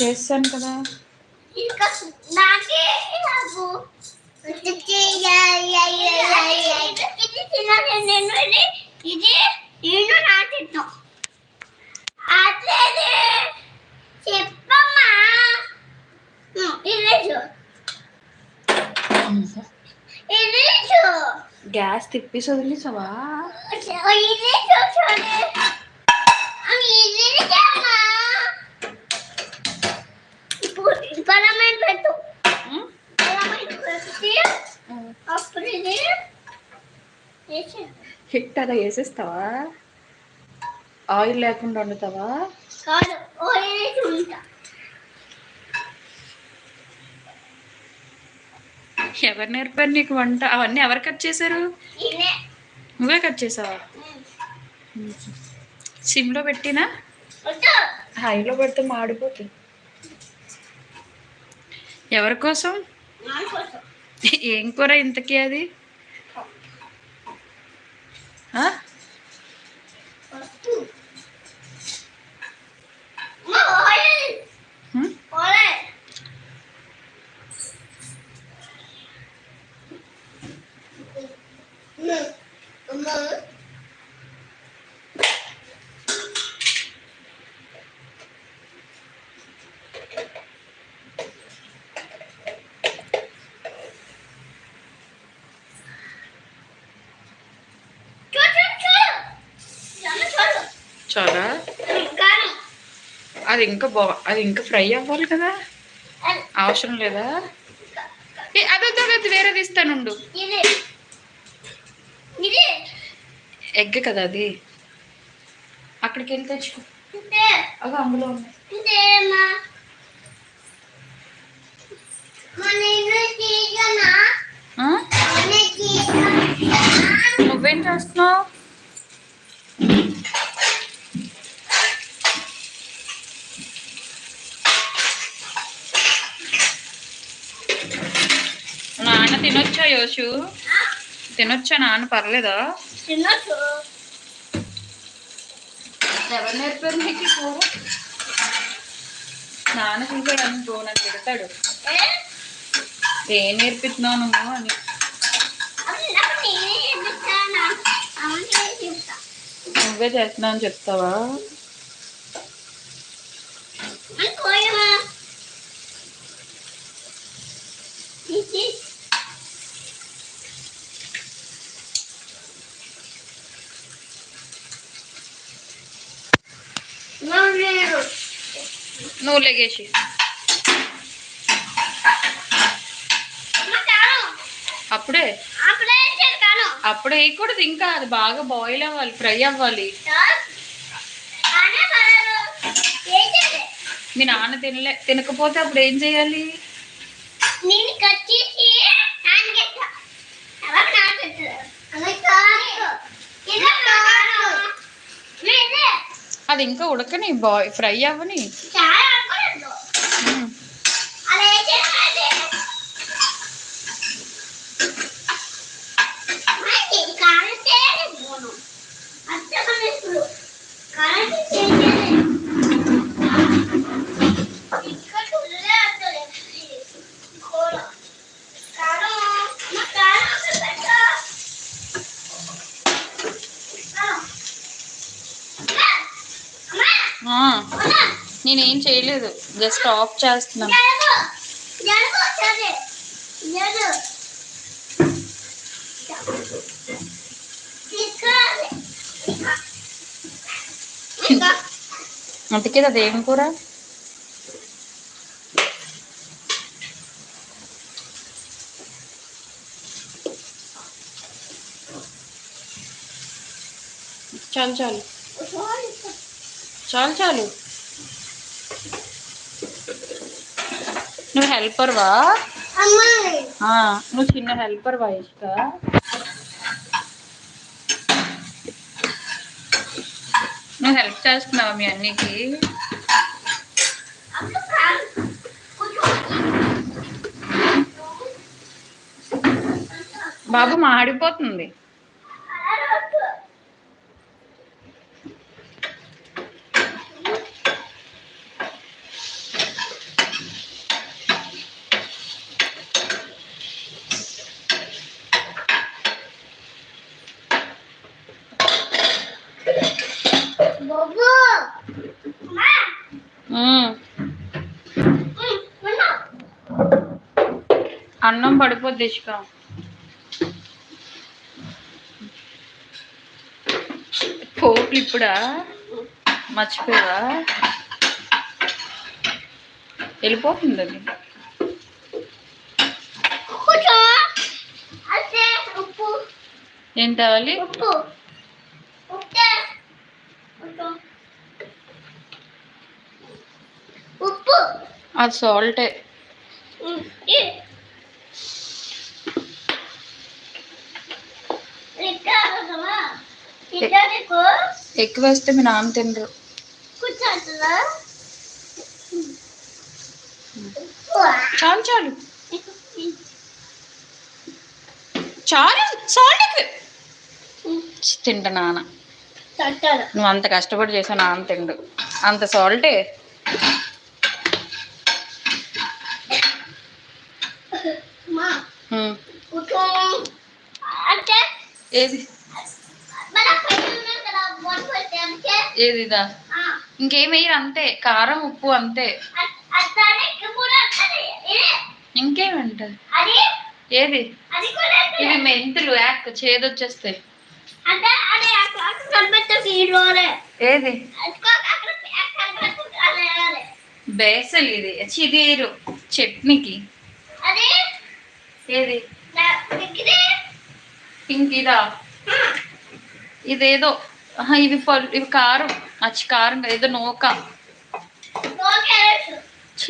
చేస్తాను కదా. ఇంకా నాకే నాకు ఇది నేను నా తింటాం అట్లేదే చెప్పమ్మా గ్యాస్ తిప్పేసి వదిలేసావా ఇల్లేసు హిట్ అలా వేసేస్తావా? ఆయిల్ లేకుండా వండుతావా? ఎవరు నేర్పారు నీకు వంట? అవన్నీ ఎవరు కట్ చేశారు? నువ్వే కట్ చేసావా? సిమ్లో పెట్టినా? హైలో పెడితే మాడిపోతుంది. ఎవరి కోసం. ఏం కూర ఇంతకీ అది? ఆ? వద్దు మా ఆయిల్ హ్మ్? ఆయిల్ అమ్మా చూడు చూడు చూడు చాలా అది ఇంకా బా అది ఇంకా ఫ్రై అవ్వాలి కదా? అవసరం లేదా? ఏ, అది వద్దు, అది వద్దు, వేరేది ఇస్తానుండు ఇది. ఇది. ఎగ్ కదా అది? అక్కడికి వెళ్ళి తెచ్చుకో. అవి అందులో నువ్వేం చేస్తున్నావు నాన్న తినొచ్చా యోషు? తినొచ్చా నాన్న? పర్లేదా? తినొచ్చు. ఎవరు నేర్పారు నీకు కూర నాన్న చూసాడు అనుకో నన్ను తిడతాడు ఏ? నేర్పిస్తున్నావు నువ్వు అని. నాకు నువ్వే చేస్తున్నావు అని చెప్తావా? నువ్వు లెగేసి. అప్పుడే. అప్పుడే వేయకూడదు ఇంకా అది బాగా బాయిల్ అవ్వాలి ఫ్రై అవ్వాలి. మీ నాన్న తినలే తినకపోతే అప్పుడు ఏం చేయాలి? నేను అది ఇంకా ఉడకని బాయ్ ఫ్రై అవ్వని చాలా అనుకోలేదు ఉమ్. అలా చేయాలి మరి కారంటే పోను అర్థం ఇప్పుడు కారంటే చేయాలి ఇక్కడ ఉల్లే అర్థం కూర కారం మా కారం అక్కడ పెట్ట కారం అమ్మా ఆ, అమ్మా నేనేం చేయలేదు జస్ట్ ఆఫ్ చేస్తున్నాం. అందుకే అది ఏం కూర? చాలు చాలు. చాలు చాలు. హెల్పర్వా? అమ్మాయి. ఆ, నువ్వు చిన్న హెల్పర్ ఇష్ట? నువ్వు హెల్ప్ చేస్తున్నావా మీ అన్నికి? బాబు మాడిపోతుంది. అన్నం పడిపోద్ది ఇష్క పోపులు ఇప్పుడా? మర్చిపోయావా? వెళ్ళిపోతుంది అది? ఏం కావాలి? అది సాల్టే ఉమ్, ఈ. ఇంకా అవసరమా? ఇంకా నీకు ఎక్కువ? వేస్తే మీ నాన్న తినరు. చాలు చాలు. చాలు సాల్ట్ తింటా నాన్న. నువ్వు అంత కష్టపడి చేసావు నాన్న తిండు. అంత సాల్టే. ఏది? అంటే, ఏది ఇదా ఆ, ఇంకేం వేయరు అంతే కారం ఉప్పు అంతే. ఇంకేమంట ఏది. ఇవి మెంతులు యాక్ చేదొచ్చేస్తాయి. ఏది. బేసల్ ఇది. చిదీరు చట్నీకి. ఏది? నా- ఇది ఇంక ఇదా ఇదేదో. ఇవి ఇవి కారు. అచ్చి కారం కదా ఏదో నోక.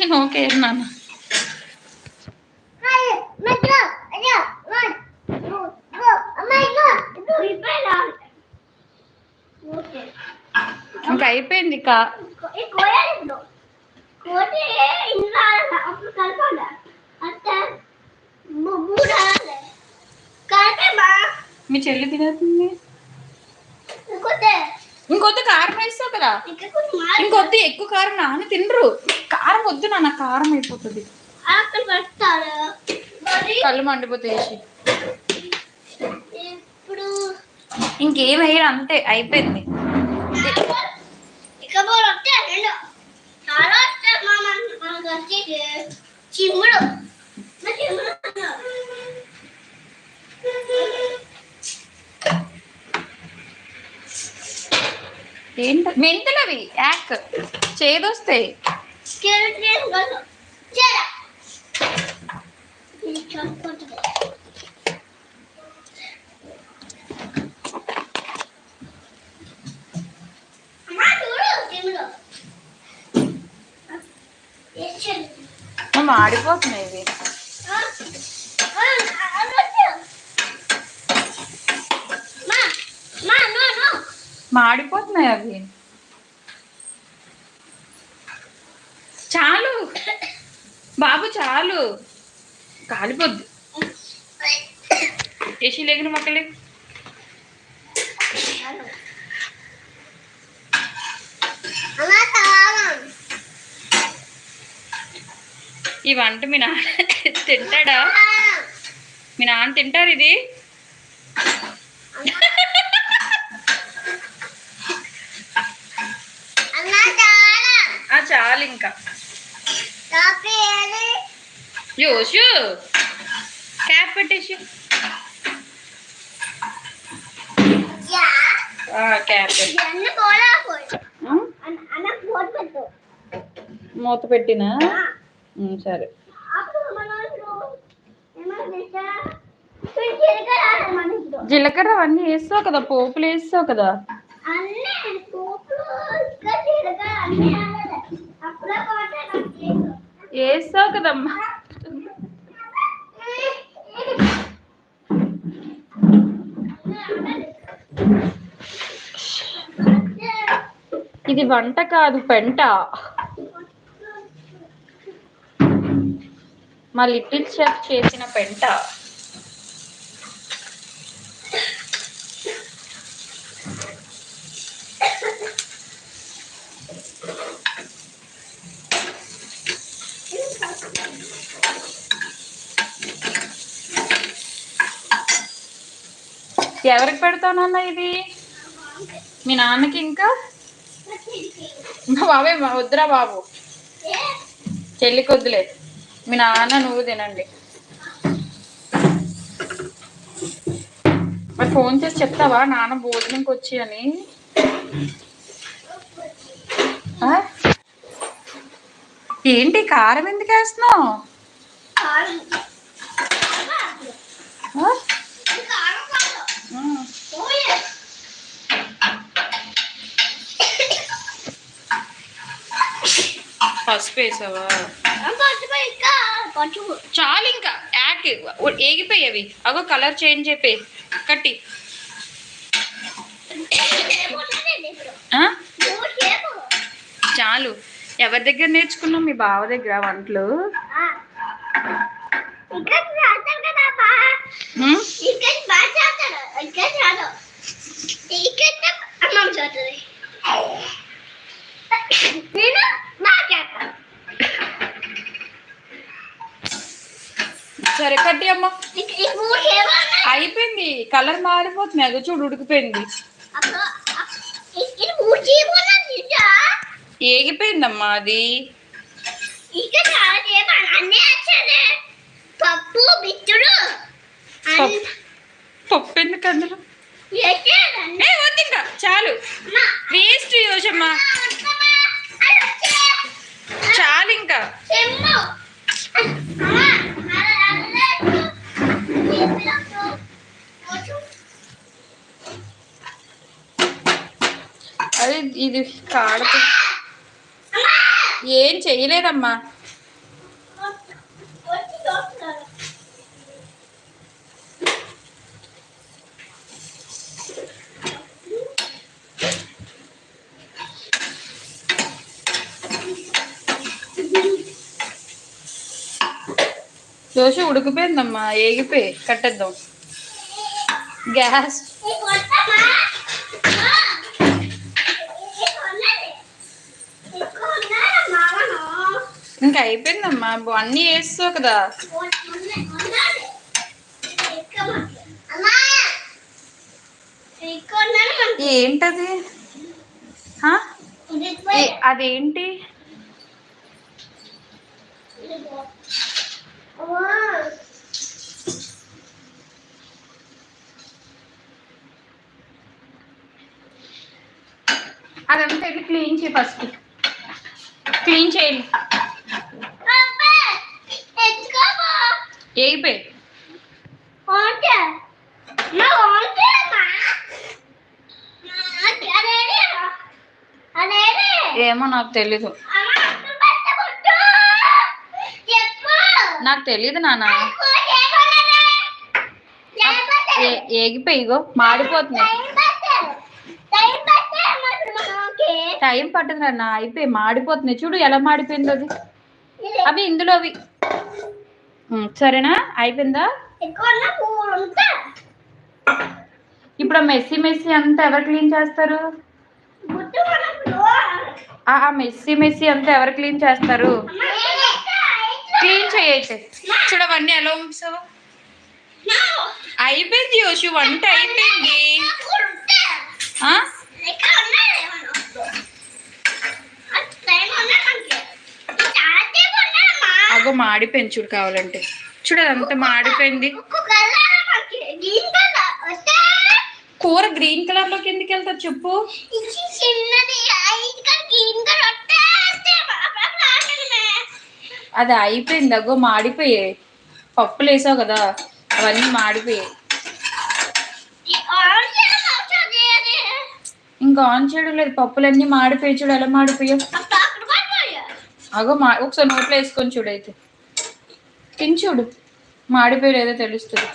నోకే నాన్న. ఇంకా అయిపోయింది కా మీ చెల్లి తినేస్తుంది. కోటి ఇందులో ఆడాలి. అప్పుడు కలపాలి. అంతే. మూ- మూడు ఆడాలి. కలిపేమా? మీ చెల్లి తినేస్తుంది ఇంకొద్ది. ఇంకొద్ది కారం వేస్తావు కదా. ఇంకొద్ది ఎక్కువ కారం నాన్న తినరు. కారం వద్దు నాన్న కారం అయిపోతుంది. కళ్ళు మండిపోతాయి ఇంకేం వేయరు అంతే అయిపోయింది. ఇకపోతే వస్తే రెండు చాలా వస్తే మా మన- మనకు వచ్చేసి చిమ్ముడు నా చిమ్ముడు అన్నాడు. ఏంట మెంతులు అవి యాక్ చేదొస్తాయి స్కేల్ ట్రైన్ కాదు. చేరా. ఇది చనిపోతుంది. అమ్మా, చూడు, చిమ్ముడు. వేసేది. మాడిపోతున్నాయి ఇవి ఆ, ఆ, అది వద్దు. మా, మా, నో, నో. మాడిపోతున్నాయి అవి. చాలు. బాబు చాలు. కాలిపోద్ది. ఏసీ లేగిన మొక్కలే. ఈ వంట మీ నాన్న తింటాడా? మీ నాన్న తింటారు ఇది అమ్మా, చాలా. ఆ చాలు ఇంకా? యోషు క్యాప్ పెట్టేసి. మూత పెట్టినా సరే. జీలకర్ర అవన్నీ వేస్తావు కదా పోపులు వేస్తావు కదా అన్నీ పోపులు, ఇంకా జీలకర్ర అన్నీ వేయాలి. అప్పుడే పోతే నాకు తెలియదు. వేస్తావు కదమ్మా. ఇది వంట కాదు పెంట. మా లిటిల్ షెఫ్ చేసిన పెంట. ఎవరికి పెడతానన్నా ఇది? మీ నాన్నకి ఇంకా? బాబే వద్దురా బాబు. చెల్లి చెల్లికి వద్దులే మీ నాన్న నువ్వు తినండి. మరి ఫోన్ చేసి చెప్తావా? నాన్న భోజనంకి వచ్చి అని? ఏంటి కారం ఎందుకు వేస్తున్నావు కారం ఆ? కారం కాదు ఆ. ఓయే పసుపు వేసావా చాలు ఇంకా. యాక్ ఏగిపోయేవి అగో కలర్ చేంజ్ అయిపోయి కట్టి? చాలు. ఎవరి దగ్గర నేర్చుకున్నావు? మీ బావ దగ్గర వంటలు? ఇక్కడ నేను సరే కట్టి అమ్మ. అయిపోయింది. కలర్ మారిపోతుంది అగో చూడు ఉడికిపోయింది. ఏగిపోయిందమ్మా అది. పప్పు పప్పు. ఎందుకు అందులో? వద్దు ఇంకా. చాలు. అమ్మా. వేస్ట్ యోజమ్మా అది చాలు ఇంకా. అది ఇది కాడదు ఏం చేయలేదమ్మా వచ్చి చూస్తున్నారు దోశ ఉడికిపోయిందమ్మా ఏగిపోయి కట్టేద్దాం. గ్యాస్. ఇంకా అయిపోయిందమ్మా అన్ని అన్నీ వేస్తావు కదా. ఏంటది? అదేంటి? అదంతా వెళ్ళి క్లీన్ చేయి ఫస్ట్. క్లీన్ చేయండి ఏగిపోయి ఏమో నాకు తెలీదు. నాకు తెలీదు నాన్న. ఏ- ఏగిపోయి ఇగో. మాడిపోతున్నాయి. టైం పట్టదు నాన్న అయిపోయి మాడిపోతున్నాయి చూడు ఎలా మాడిపోయిందో అది. అవి ఇందులో అవి. సరేనా? అయిపోయిందా? ఇప్పుడు మెస్సీ మెస్సీ అంతా ఎవరు క్లీన్ చేస్తారు? ఆ మెస్సీ మెస్సీ అంతా ఎవరు క్లీన్ చేస్తారు? క్లీన్ చేయైతే చూడవన్నీ ఎలా ఉంచావు? అయిపోయింది యోషు వంట అయిపోయింది. అగో మాడిపోయింది చూడు కావాలంటే. చూడు అదంతా మాడిపోయింది. కూర గ్రీన్ కలర్లోకి ఎందుకు వెళ్తారు చెప్పు? అది అయిపోయింది అగో మాడిపోయాయి పప్పులు వేసావు కదా అవన్నీ మాడిపోయాయి ఇంకా ఆన్ చేయడం లేదు. పప్పులన్నీ మాడిపోయి చూడు ఎలా మాడిపోయావు? అగో మా ఒకసారి నోట్లో వేసుకొని చూడైతే తిని చూడు. మాడిపోయి ఏదో తెలుస్తుంది.